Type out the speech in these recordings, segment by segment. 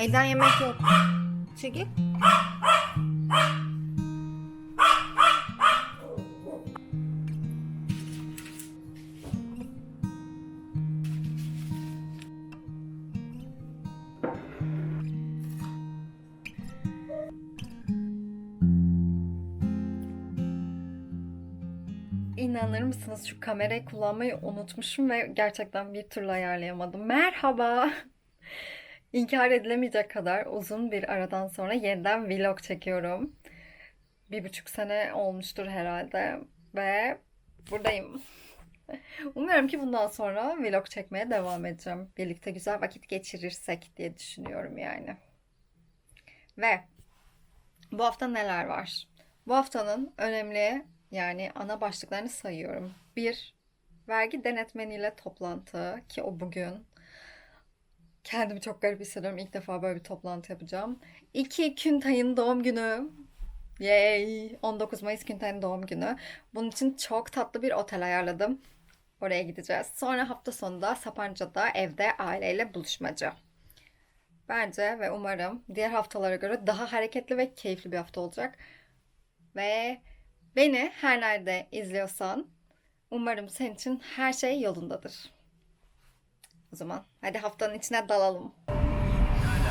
Elden yemek yok. Çekil. İnanır mısınız şu kamerayı kullanmayı unutmuşum ve gerçekten bir türlü ayarlayamadım. Merhaba. İnkar edilemeyecek kadar uzun bir aradan sonra yeniden vlog çekiyorum. Bir buçuk sene olmuştur herhalde ve buradayım. Umuyorum ki bundan sonra vlog çekmeye devam edeceğim. Birlikte güzel vakit geçirirsek diye düşünüyorum yani. Ve bu hafta neler var? Bu haftanın önemli yani ana başlıklarını sayıyorum. Bir, vergi denetmeniyle toplantı ki o bugün. Kendimi çok garip hissediyorum. İlk defa böyle bir toplantı yapacağım. İki, Küntay'ın doğum günü. Yay! 19 Mayıs Küntay'ın doğum günü. Bunun için çok tatlı bir otel ayarladım. Oraya gideceğiz. Sonra hafta sonunda Sapanca'da evde aileyle buluşmacı. Bence ve umarım diğer haftalara göre daha hareketli ve keyifli bir hafta olacak. Ve beni her nerede izliyorsan umarım senin için her şey yolundadır. O zaman hadi haftanın içine dalalım. Burada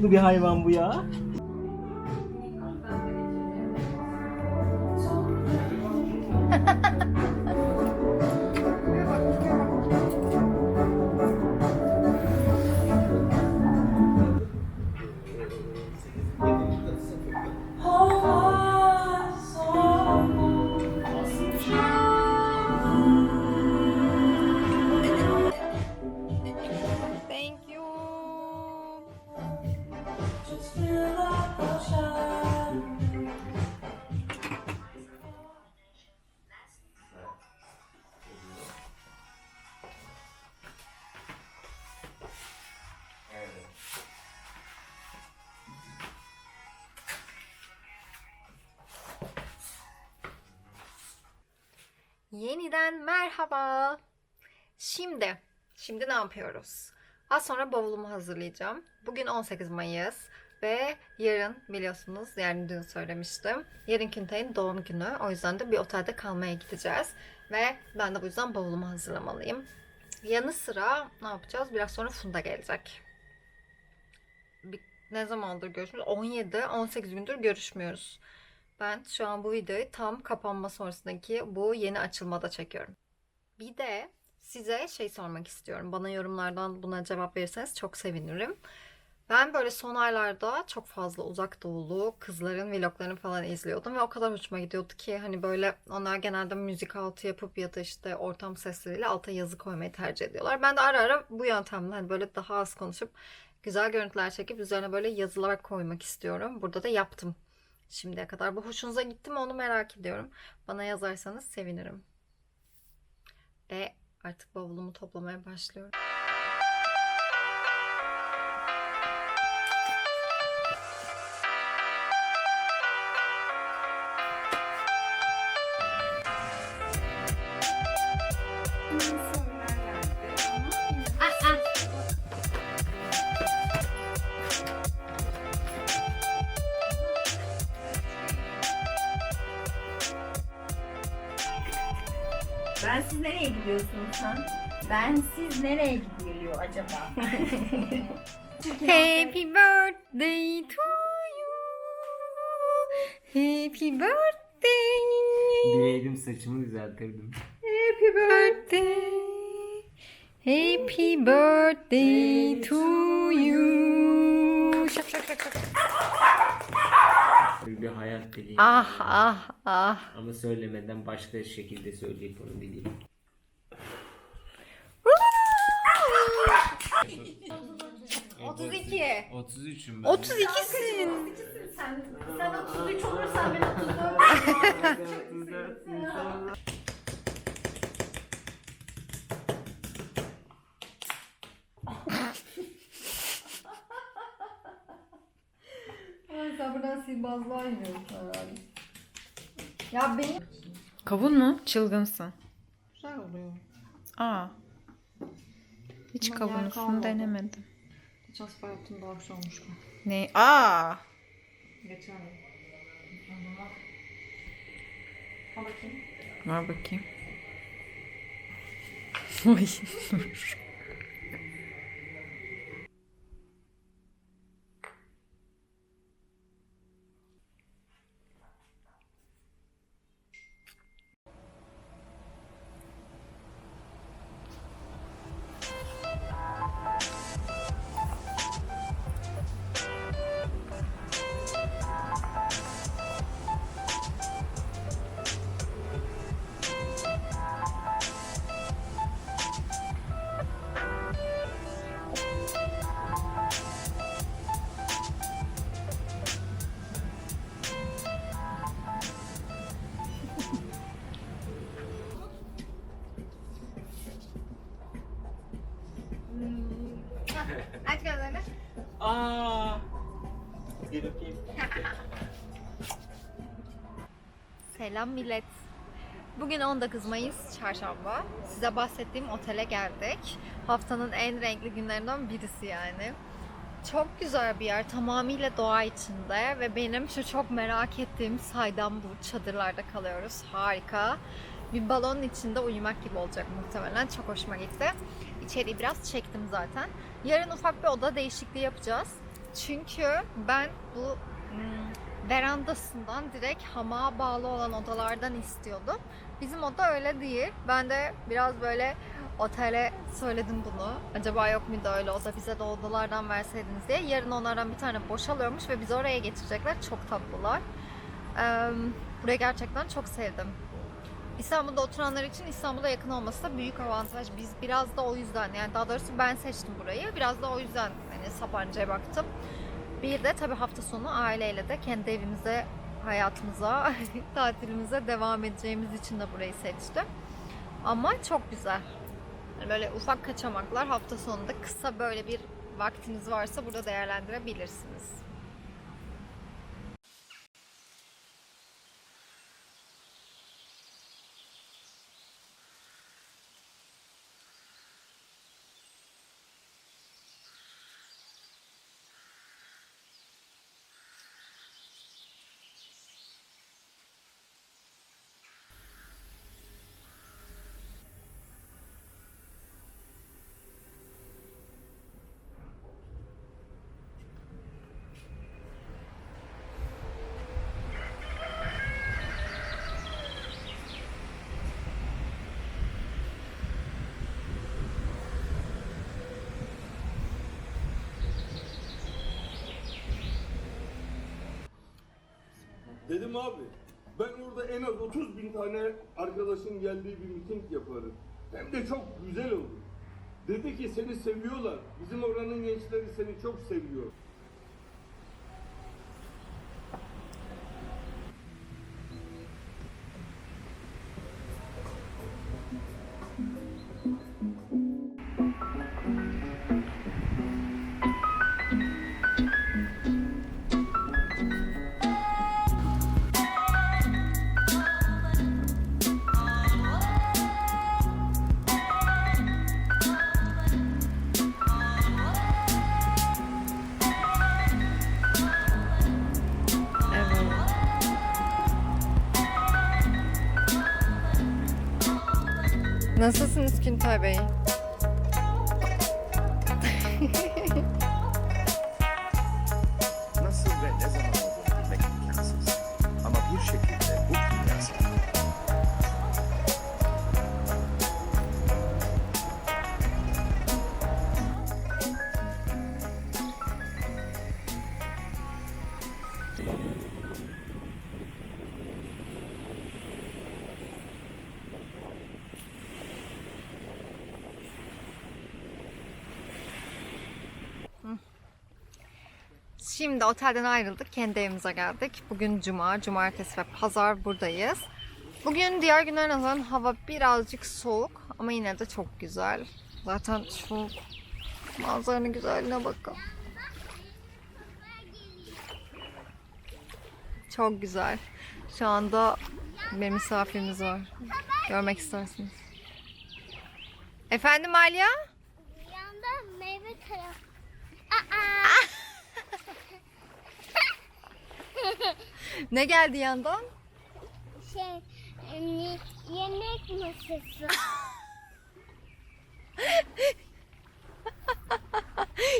mutlu bir hayvan bu ya. Yeniden merhaba. Şimdi, şimdi ne yapıyoruz? Az sonra bavulumu hazırlayacağım. Bugün 18 Mayıs ve yarın biliyorsunuz, yani dün söylemiştim. Yarın Küntay'ın doğum günü. O yüzden de bir otelde kalmaya gideceğiz. Ve ben de bu yüzden bavulumu hazırlamalıyım. Yanı sıra ne yapacağız? Biraz sonra Funda gelecek. Bir, ne zamandır görüşmüyoruz? 17, 18 gündür görüşmüyoruz. Ben şu an bu videoyu tam kapanma sonrasındaki bu yeni açılmada çekiyorum. Bir de size şey sormak istiyorum. Bana yorumlardan buna cevap verirseniz çok sevinirim. Ben böyle son aylarda çok fazla uzak doğulu kızların vloglarını falan izliyordum ve o kadar hoşuma gidiyordu ki hani böyle onlar genelde müzik altı yapıp ya da işte ortam sesleriyle alta yazı koymayı tercih ediyorlar. Ben de ara ara bu yöntemle hani böyle daha az konuşup güzel görüntüler çekip üzerine böyle yazılar koymak istiyorum. Burada da yaptım şimdiye kadar. Bu hoşunuza gitti mi onu merak ediyorum. Bana yazarsanız sevinirim. Ve artık bavulumu toplamaya başlıyorum. Ben siz nereye gidiyorsunuz sen? Ben siz nereye gidiliyor acaba? Happy birthday to you. Happy birthday. Bileydim saçımı düzeltirdim. Happy birthday. Happy birthday to you. Şak şak şak şak. Bir hayal kırıklığı. Ah ah ah. Ama söylemeden başka şekilde söyleyip onu bileyim. Evet, 32. 33'üm ben. 32'sin. Sen, sen 33 olursan ben 34. 34. sihirbazlığa iniyorsun herhalde. Ya benim... Kavun mu? Çılgınsın. Güzel oluyor. Aa. Hiç Ama yer kalmadı. denemedim. Geçen sefer yaptığım daha güzel olmuştu. Ne? Aa. Geçen yıl. Al bakayım. Ver bakayım. Ay dur. Selam millet. Bugün 19 Mayıs çarşamba. Size bahsettiğim otele geldik. Haftanın en renkli günlerinden birisi yani. Çok güzel bir yer. Tamamıyla doğa içinde ve benim şu çok merak ettiğim saydam bu çadırlarda kalıyoruz. Harika. Bir balonun içinde uyumak gibi olacak muhtemelen. Çok hoşuma gitti. İçeriği biraz çektim zaten. Yarın ufak bir oda değişikliği yapacağız. Çünkü ben bu hmm, verandasından direkt hamağa bağlı olan odalardan istiyordum. Bizim oda öyle değil. Ben de biraz böyle otele söyledim bunu. Acaba yok muydu öyle oda bize de odalardan verseydiniz diye. Yarın onlardan bir tane boşalıyormuş ve bizi oraya getirecekler. Çok tatlılar. Burayı gerçekten çok sevdim. İstanbul'da oturanlar için İstanbul'a yakın olması da büyük avantaj. Biz biraz da o yüzden yani daha doğrusu ben seçtim burayı. Biraz da o yüzden hani Sapanca'ya baktım. Bir de tabii hafta sonu aileyle de kendi evimize, hayatımıza, tatilimize devam edeceğimiz için de burayı seçtim. Ama çok güzel. Yani böyle ufak kaçamaklar hafta sonunda kısa böyle bir vaktiniz varsa burada değerlendirebilirsiniz. Dedim abi ben orada en az 30 bin tane arkadaşın geldiği bir miting yaparım. Hem de çok güzel olur. Dedi ki seni seviyorlar. Bizim oranın gençleri seni çok seviyor. Nasılsınız Küntay Bey? Şimdi otelden ayrıldık. Kendi evimize geldik. Bugün cuma, cumartesi ve pazar buradayız. Bugün diğer günlere nazaran hava birazcık soğuk ama yine de çok güzel. Zaten şu manzaranın güzelliğine bakın. Çok güzel. Şu anda bir misafirimiz var. Görmek istersiniz. Efendim Aliya? Yanda meyve taraf. Ne geldi yandan? Şey, em, yemek masası.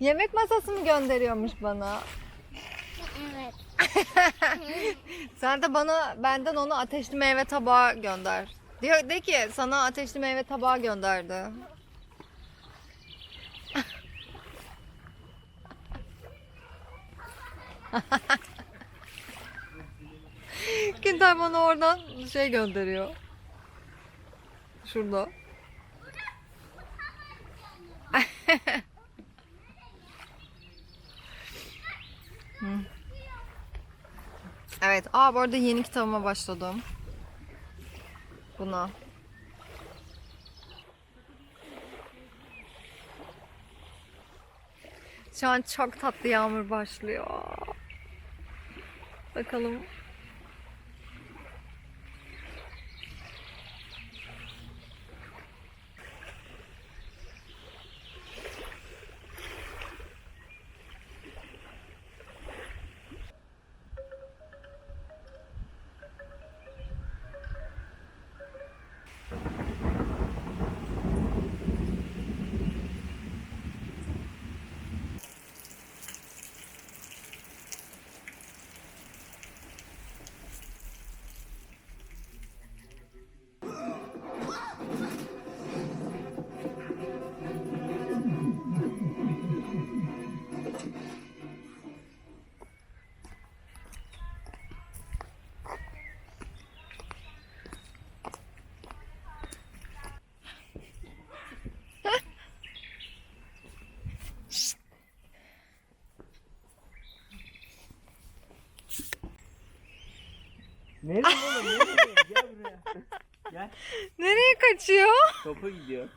Yemek masası mı gönderiyormuş bana? evet. Sen de bana benden onu ateşli meyve tabağı gönder. Diyor de ki sana ateşli meyve tabağı gönderdi. Güntay bana oradan şey gönderiyor. Şurada. Evet. Aa bu arada yeni kitabıma başladım. Buna. Şu an çok tatlı yağmur başlıyor. Bakalım. Nereye oğlum? Nereye? Gel buraya. Gel. Nereye kaçıyor? Topa gidiyor.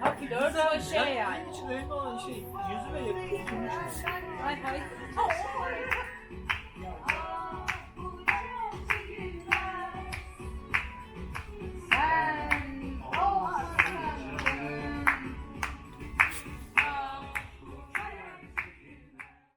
Ha flört şey yani. Önemli olan şey yüzüme yakın. Hay hay.